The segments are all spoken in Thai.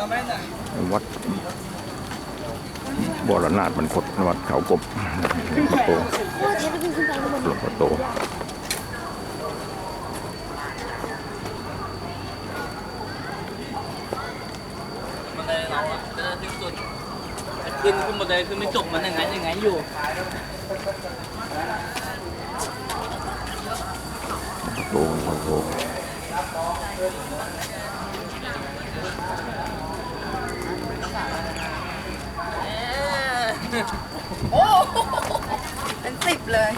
วัดบรนาถบรรพตวัดเขากบหลวงพ่อโตโอ้เทปวิ่งขึ้นไปข้างบนหลวงพ่อโตบันไดเราอะจะถึงสุดขึ้นขึ้นบันไดขึ้นไม่จบมันยังไงยังไงอยู่โตหล โอ้เป็นสิบเลย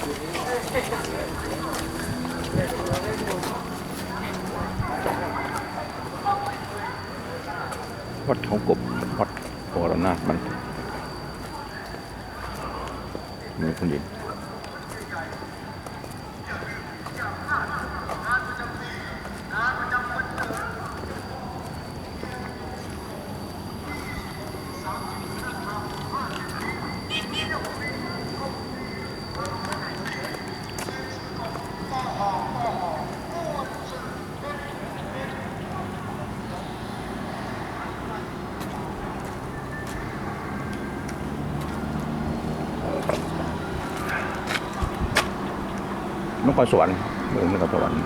วัดเขากบวัดโครนาถบรรพตมีคุณหญิง นครสวรรค์เมืองนครสวรรค์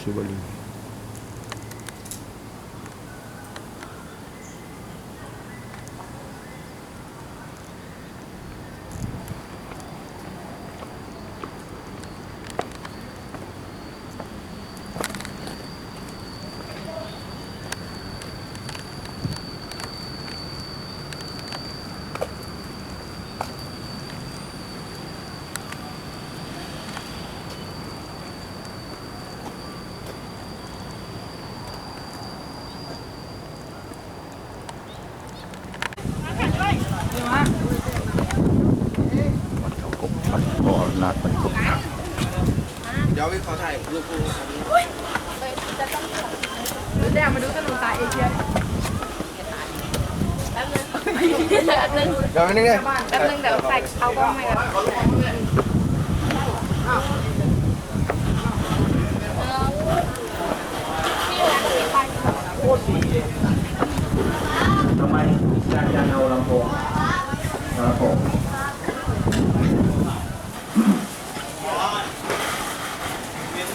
สุบลีวั เดี๋ยวไปขอถ่ายรูปคู่เดี๋ยวมาดูขนมตาเอเชียเดี๋ยวนึงเลยแป๊บนึงเดี๋ยวใส่เขากล้องให้กัน ทำไมอยากจะเอาลำโพงครับผม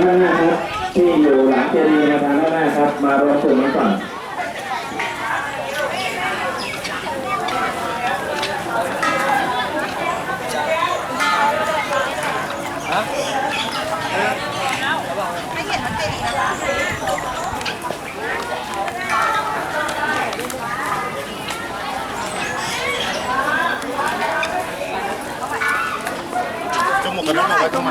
าทางด้านหน้าครับ ที่อยู่หลังเจดีย์มาทางด้านหน้าครับ มารวมกลุ่มกันก่อนจมูกกันน้ำเอาไว้ตรงไหน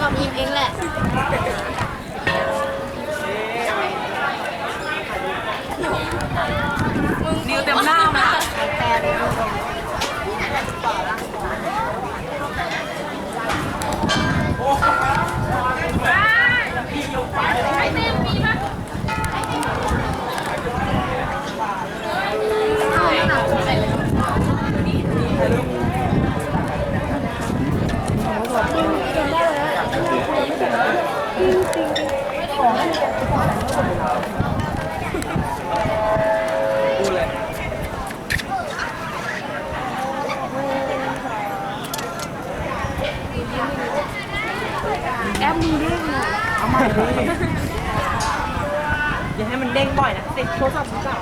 ก็พิมพ์เองแหละ แอปมึงเด้งเลยเอาใหม่เลยอย่าให้มันเด้งบ่อยนะติดโทรศัพท์เก่า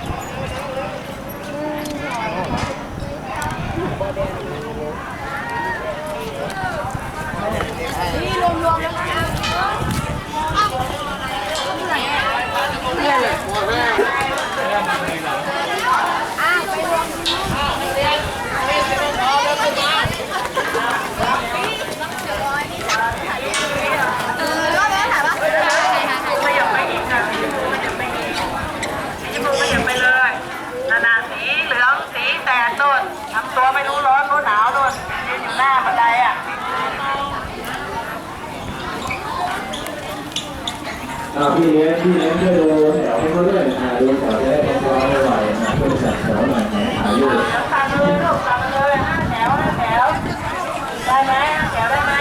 นี่รวมๆแล้วนะเออแล้วก็ถามว่า ขยับไปอีกค่ะสีชมพูขยับไปอีกสีชมพูขยับไปเลยนานาสีเหลืองสีแสดโน่นทำ ตัวไม่รู้ร้อนรู้หนาวโน่นยืนอยู่หน้าบันไดอะอ่าพี่เลี้ยงพี่เลี้ยงช่วยดูแถวให้เขาด้วยอ่าดูแถวจะได้พร้อมๆหน่อยนะช่วยจัดแถวหน่อยนะถ่ายรูปตามเลยลูกตามเลยห้าแถวห้าแถวได้ไหมห้าแถวได้ไหม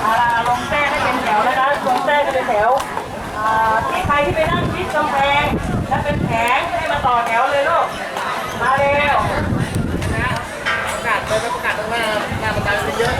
เอาล่ะลงเต้ให้เป็นแถวนะคะลงเต้ให้เป็นแถวอ่าที่ใครที่ไปนั่งชิดกำแพงและเป็นแผงให้มาต่อแถวเลยลูก มาเร็วนะประกาศไปประกาศตรงหน้าหน้าบันไดมันเยอะ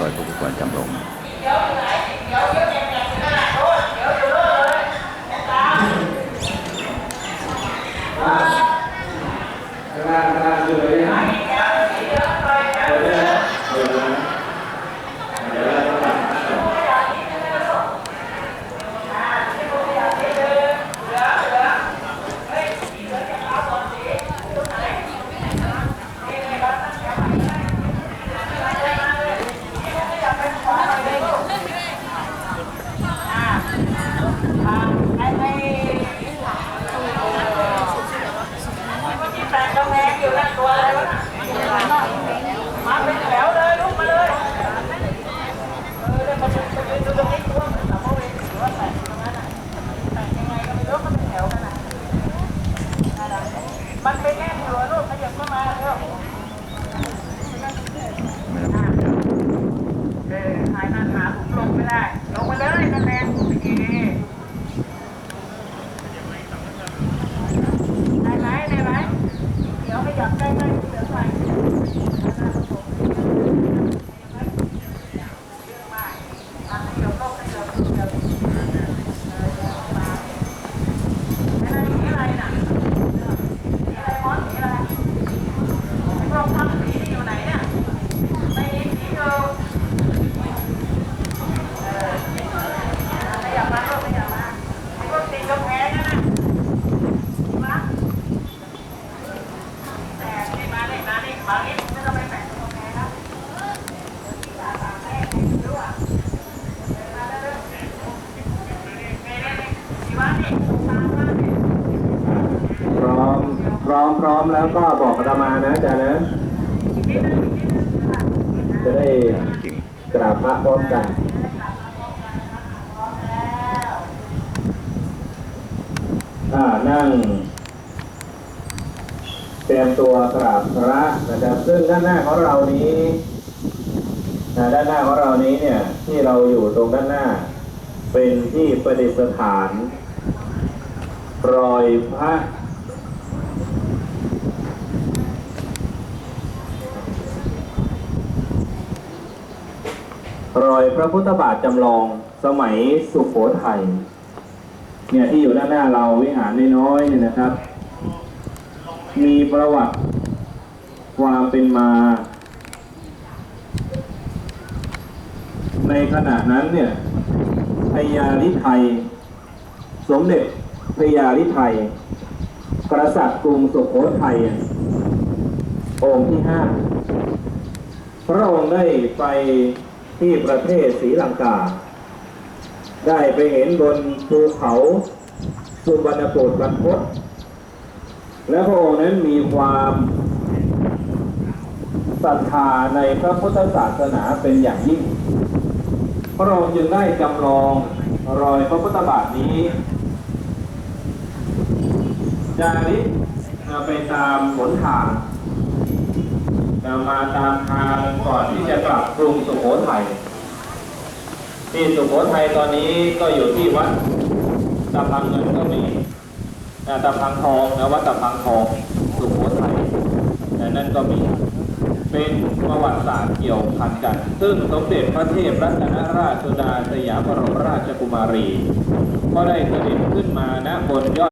รอยพระพุทธจำลอง เดี๋ยวอยู่ไหนเดี๋ยว พร้อม พ ร้อมพร้อมแล้วก็บอกอาตมานะอาจารย์นะ จะได้กราบพระพร้อมกันอ่านั่งเตรียมตัวกราบพระนะครับ ซึ่งด้านหน้าของเรานี้ด้านหน้าของเรานี้เนี่ย ที่เราอยู่ตรงด้านหน้า เป็นที่ประดิษฐานรอยพระ รอยพระพุทธบาทจำลองสมัยสุโขทัยเนี่ยที่อยู่ด้านหน้าเราวิหารน้อยๆเนี่ยนะครับ มีประวัติความเป็นมา ในขณะนั้นเนี่ยพญาลิไทย สมเด็จพญาลิไทยกษัตริย์กรุงสุโขทัยองค์ที่ห้าพระองค์ได้ไป ที่ประเทศศรีลังกา ได้ไปเห็นบนภูเขาสุวรรณโกศบรรพตและพระองค์นั้นมีความศรัทธาในพระพุทธศาสนาเป็นอย่างยิ่ง พระองค์จึงได้จำลองรอยพระพุทธบาทนี้จาริกไปตามหนทางมาตามทาง กับกรุงสุโขทัยที่สุโขทัยตอนนี้ก็อยู่ที่วัดตะพังเงินก็มีอาตะพังทองนะวัดตะพังทองสุโขทัยแต่นั่นก็มีเป็นประวัติศาสตร์เกี่ยวพันกัน ซึ่งสมเด็จพระเทพรัตนราชสุดาสยามบรมราชกุมารี ก็ได้เสด็จขึ้นมาณบนยอด